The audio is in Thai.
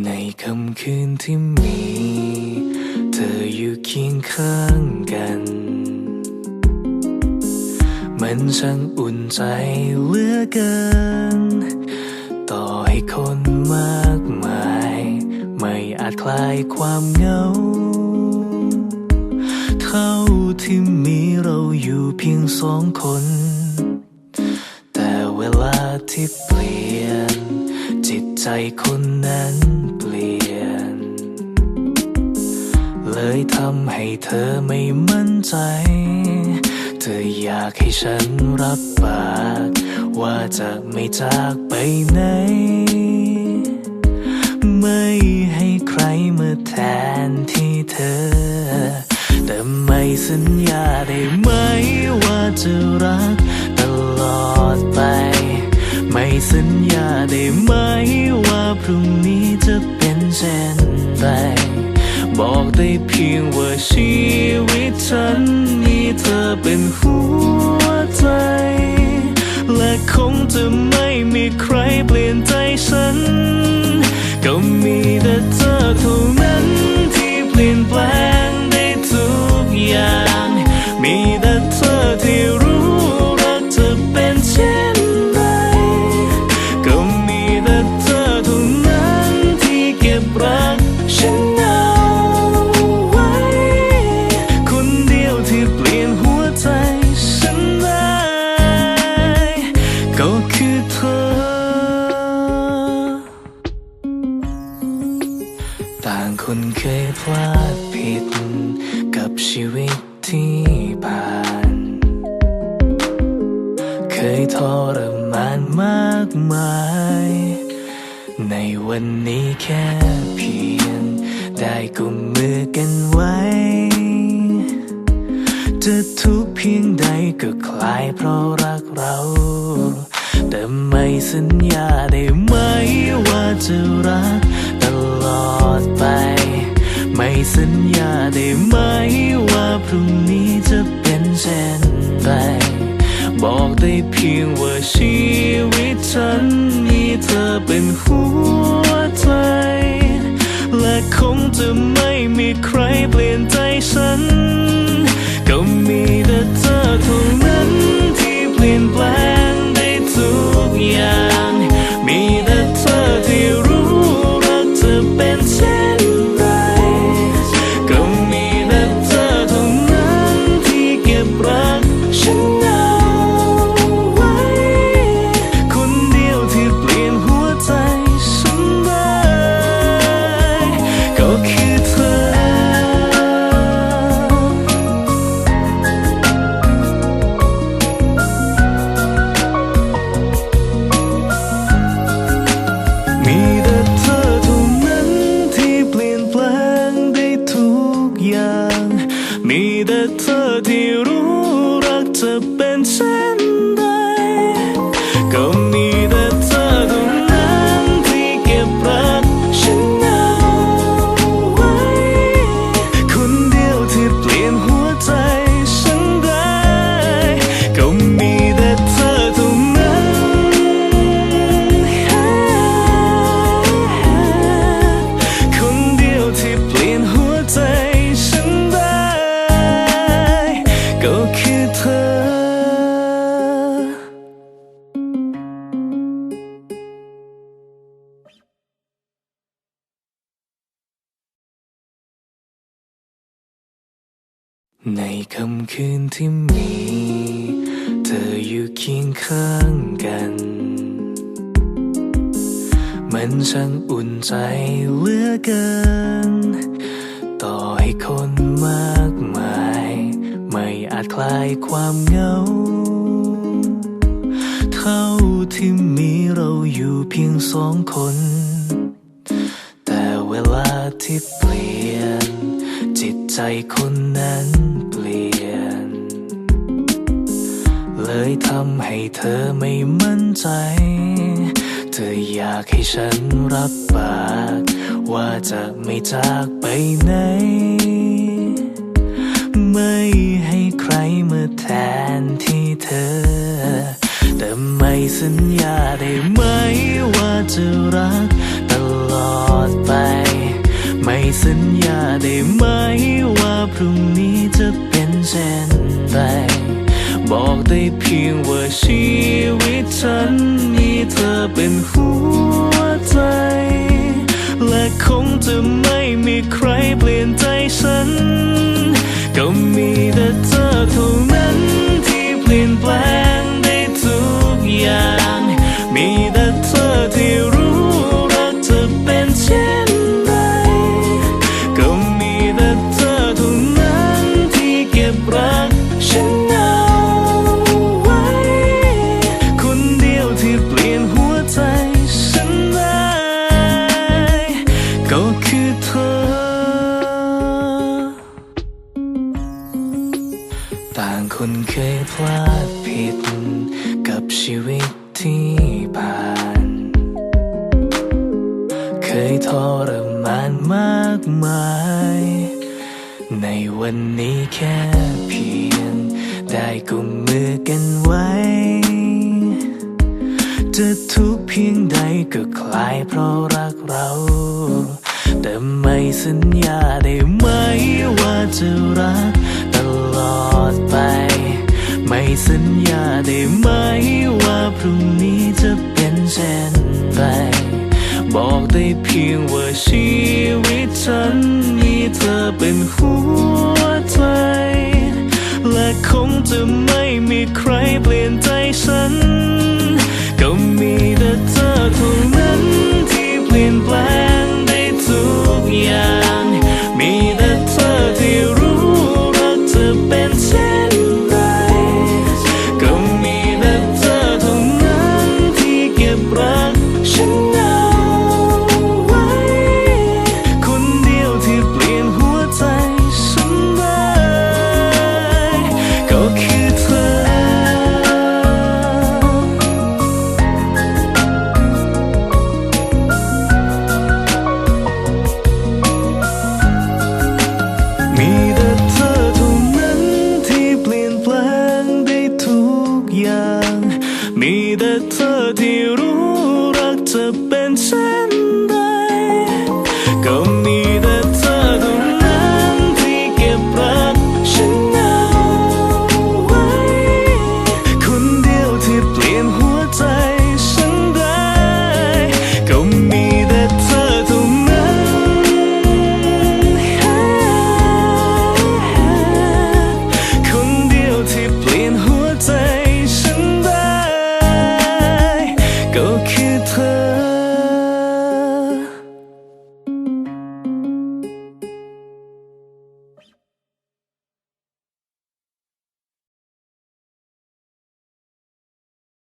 ในค่ำคืนที่มี เธออยู่เคียงข้างกัน มันช่างอุ่นใจเหลือเกิน ต่อให้คนมากมาย ไม่อาจคลายความเหงา เท่าที่มีเราอยู่เพียงสองคน แต่เวลาที่ ใจคนนั้นเปลี่ยน เลยทำให้เธอไม่มั่นใจ เธออยากให้ฉันรับปาก ว่าจะไม่จากไปไหน ไม่ ใจ บอกได้เพียงว่าชีวิตฉันมีเธอเป็นหัวใจ และคงจะไม่มีใครเปลี่ยนใจฉัน ก็มีแต่เธอเท่า เคยพลาดผิดกับชีวิตที่ผ่าน เคยทรมานมากมาย ในวันนี้แค่เพียง ได้กุมมือกันไว้ จะทุกเพียงใดก็คลายเพราะรักเรา แต่ไม่สัญญาได้ไหมว่าจะรักตลอดไป ไม่สัญญาได้ไหมว่าพรุ่งนี้จะเป็นเช่นไรบอกได้เพียงว่าชีวิตฉันมีเธอเป็นหัวใจ และคงจะไม่มีใครเปลี่ยนใจฉัน มีแต่เธอที่รู้รักจะเป็น ในค่ำคืนที่มี เธออยู่เคียงข้างกัน มันช่างอุ่นใจเหลือเกิน ต่อให้คนมากมาย ไม่อาจคลายความเหงา เท่าที่มีเราอยู่เพียงสองคน แต่เวลาที่เปลี่ยน จิตใจคนนั้น ยทำให้เธอไม่มั่นใจ เธออยากให้ฉันรับปาก ว่าจะไม่จากไปไหน ไม่ให้ใครมาแทนที่เธอ แต่ไม่สัญญาได้ไหมว่าจะรักตลอดไป ไม่สัญญาได้ไหมว่าพรุ่งนี้จะเป็นเช่น บอกได้เพียงว่าชีวิตฉันมีเธอเป็นหัวใจ และคงจะไม่มีใครเปลี่ยนใจฉัน ก็มีแต่เธอเท่านั้น ยพลาดผิดกับชีวิตที่ผ่าน เคยทรมานมากมาย ในวันนี้แค่เพียง ได้กุมมือกันไว้ จะทุกข์เพียงใดก็คลายเพราะรักเรา แต่ไม่สัญญาได้ไหมว่าจะรัก สัญญาได้ไหมว่าพรุ่งนี้จะเป็นเช่นไรบอกได้เพียงว่าชีวิตฉันมีเธอเป็นหัวใจ และคงจะไม่มีใครเปลี่ยนใจฉัน มีแต่เธอที่รู้รักจะเป็นเช่นไรก็มี